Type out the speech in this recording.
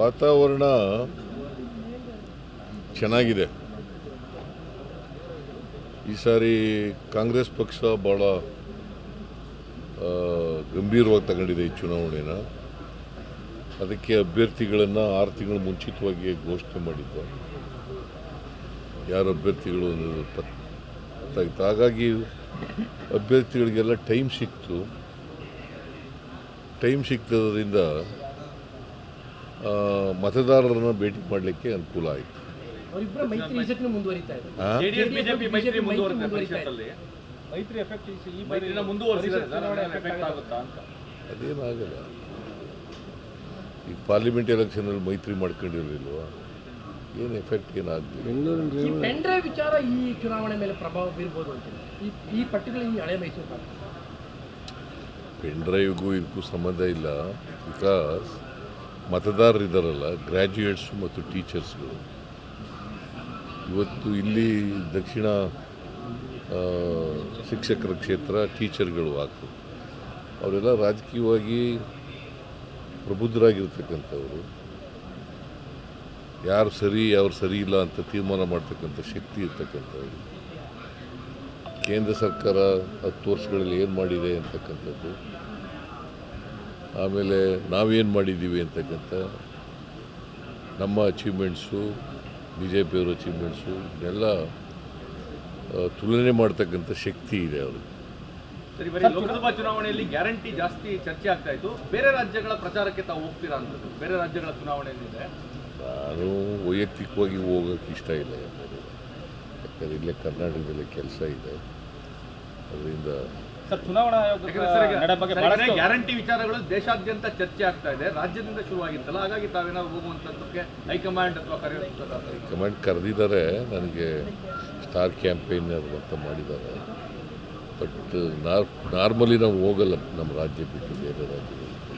ವಾತಾವರಣ ಚೆನ್ನಾಗಿದೆ. ಈ ಸಾರಿ ಕಾಂಗ್ರೆಸ್ ಪಕ್ಷ ಭಾಳ ಗಂಭೀರವಾಗಿ ತಗೊಂಡಿದೆ ಈ ಚುನಾವಣೆನ. ಅದಕ್ಕೆ ಅಭ್ಯರ್ಥಿಗಳನ್ನು ಆರು ತಿಂಗಳು ಮುಂಚಿತವಾಗಿ ಘೋಷಣೆ ಮಾಡಿದ್ದ. ಯಾರು ಅಭ್ಯರ್ಥಿಗಳು ಗೊತ್ತಾಗಿತ್ತು ಹಾಗಾಗಿ ಅಭ್ಯರ್ಥಿಗಳಿಗೆಲ್ಲ ಟೈಮ್ ಸಿಕ್ತು. ಟೈಮ್ ಸಿಕ್ತದ್ರಿಂದ ಮತದಾರರನ್ನು ಭೇಟಿ ಮಾಡಲಿಕ್ಕೆ ಅನುಕೂಲ ಆಯಿತು. ಅವರಿಬ್ಬರ ಮೈತ್ರಿ ಈಸಕ್ನು ಮುಂದುವರಿತಾ ಇದೆ ಜೆಡಿಎಸ್ ಬಿಜೆಪಿ ಮೈತ್ರಿ BJP ಮುಂದುವರಿದೆ ಮುಂದುವರಿತಾ ಇದೆ. ಪರಿಷತ್ತಲ್ಲಿ ಮೈತ್ರಿ ಎಫೆಕ್ಟ್ ಈ ಮೈತ್ರಿನ ಮುಂದುವರಿಸಿದ್ದಾರೆ ಎಫೆಕ್ಟ್ ಆಗುತ್ತಾ ಅಂತ. ಅದೇನಾಗಲ್ಲ ಈ ಪಾರ್ಲಿಮೆಂಟ್ ಎಲೆಕ್ಷನಲ್ಲಿ ಮೈತ್ರಿ ಮಾಡ್ಕೊಂಡಿರಲಿಲ್ವಾ? ಏನು ಎಫೆಕ್ಟ್ ಪೆನ್ ಡ್ರೈವ್ ವಿಚಾರ ಈ ಚುನಾವಣೆ ಮೇಲೆ ಪ್ರಭಾವ ಬೀರ್ಬೋದು ಅಂತ ಈ ಈ ಪರ್ಟಿಕ್ಯುಲರ್ ಈ ಹಳೆ ಮೈಸೂರು ಪೆಂಡ್ರೈವ್ಗೂ ಇದಕ್ಕೂ ಸಂಬಂಧ ಇಲ್ಲ. ಬಿಕಾಸ್ ಮತದಾರರಿದ್ದಾರಲ್ಲ ಗ್ರ್ಯಾಜುಯೇಟ್ಸು ಮತ್ತು ಟೀಚರ್ಸ್ಗಳು ಇವತ್ತು ಇಲ್ಲಿ ದಕ್ಷಿಣ ಶಿಕ್ಷಕರ ಕ್ಷೇತ್ರ ಟೀಚರ್ಗಳು ಆಗ್ತದೆ ಅವರೆಲ್ಲ ರಾಜಕೀಯವಾಗಿ ಪ್ರಬುದ್ಧರಾಗಿರ್ತಕ್ಕಂಥವ್ರು, ಯಾರು ಸರಿ ಯಾರು ಸರಿ ಇಲ್ಲ ಅಂತ ತೀರ್ಮಾನ ಮಾಡ್ತಕ್ಕಂಥ ಶಕ್ತಿ ಇರ್ತಕ್ಕಂಥವ್ರು, ಕೇಂದ್ರ ಸರ್ಕಾರ ಹತ್ತು ವರ್ಷಗಳಲ್ಲಿ ಏನು ಮಾಡಿದೆ ಅಂತಕ್ಕಂಥದ್ದು, ಆಮೇಲೆ ನಾವೇನು ಮಾಡಿದ್ದೀವಿ ಅಂತಕ್ಕಂಥ ನಮ್ಮ ಅಚೀವ್ಮೆಂಟ್ಸು ಬಿ ಜೆ ಪಿಯವ್ರ ಅಚೀವ್ಮೆಂಟ್ಸು ಇದೆಲ್ಲ ತುಲನೆ ಮಾಡ್ತಕ್ಕಂಥ ಶಕ್ತಿ ಇದೆ ಅವ್ರಿಗೆ. ಸರಿ ಬರೀ ಲೋಕಸಭಾ ಚುನಾವಣೆಯಲ್ಲಿ ಗ್ಯಾರಂಟಿ ಜಾಸ್ತಿ ಚರ್ಚೆ ಆಗ್ತಾ ಇತ್ತು. ಬೇರೆ ರಾಜ್ಯಗಳ ಪ್ರಚಾರಕ್ಕೆ ತಾವು ಹೋಗ್ತೀರಾ ಅಂತ ಬೇರೆ ರಾಜ್ಯಗಳ ಚುನಾವಣೆಯಲ್ಲಿದೆ ನಾನು ವೈಯಕ್ತಿಕವಾಗಿ ಹೋಗೋಕೆ ಇಷ್ಟ ಇಲ್ಲ ಯಾಕಂದರೆ. ಯಾಕಂದರೆ ಇಲ್ಲೇ ಕರ್ನಾಟಕದಲ್ಲಿ ಕೆಲಸ ಇದೆ. ಅದರಿಂದ ಸರ್ ಚುನಾವಣಾ ಗ್ಯಾರಂಟಿ ವಿಚಾರಗಳು ದೇಶಾದ್ಯಂತ ಚರ್ಚೆ ಆಗ್ತಾ ಇದೆ. ರಾಜ್ಯದಿಂದ ಶುರುವಾಗಿತ್ತಲ್ಲ ಹಾಗಾಗಿ ತಾವೇನಾದ್ರು ಹೋಗುವಂಥದ್ದಕ್ಕೆ ಹೈಕಮಾಂಡ್ ಅಥವಾ ಕರೆಯುವಂಥದ್ದು ಹೈಕಮಾಂಡ್ ಕರೆದಿದ್ದಾರೆ. ನನಗೆ ಸ್ಟಾರ್ ಕ್ಯಾಂಪೇನ್ ಅಂತ ಮಾಡಿದ್ದಾರೆ. ಬಟ್ ನಾರ್ ನಾರ್ಮಲಿ ನಾವು ಹೋಗಲ್ಲ ನಮ್ಮ ರಾಜ್ಯ ಬಿಟ್ಟು ಬೇರೆ ರಾಜ್ಯಗಳಿಗೆ.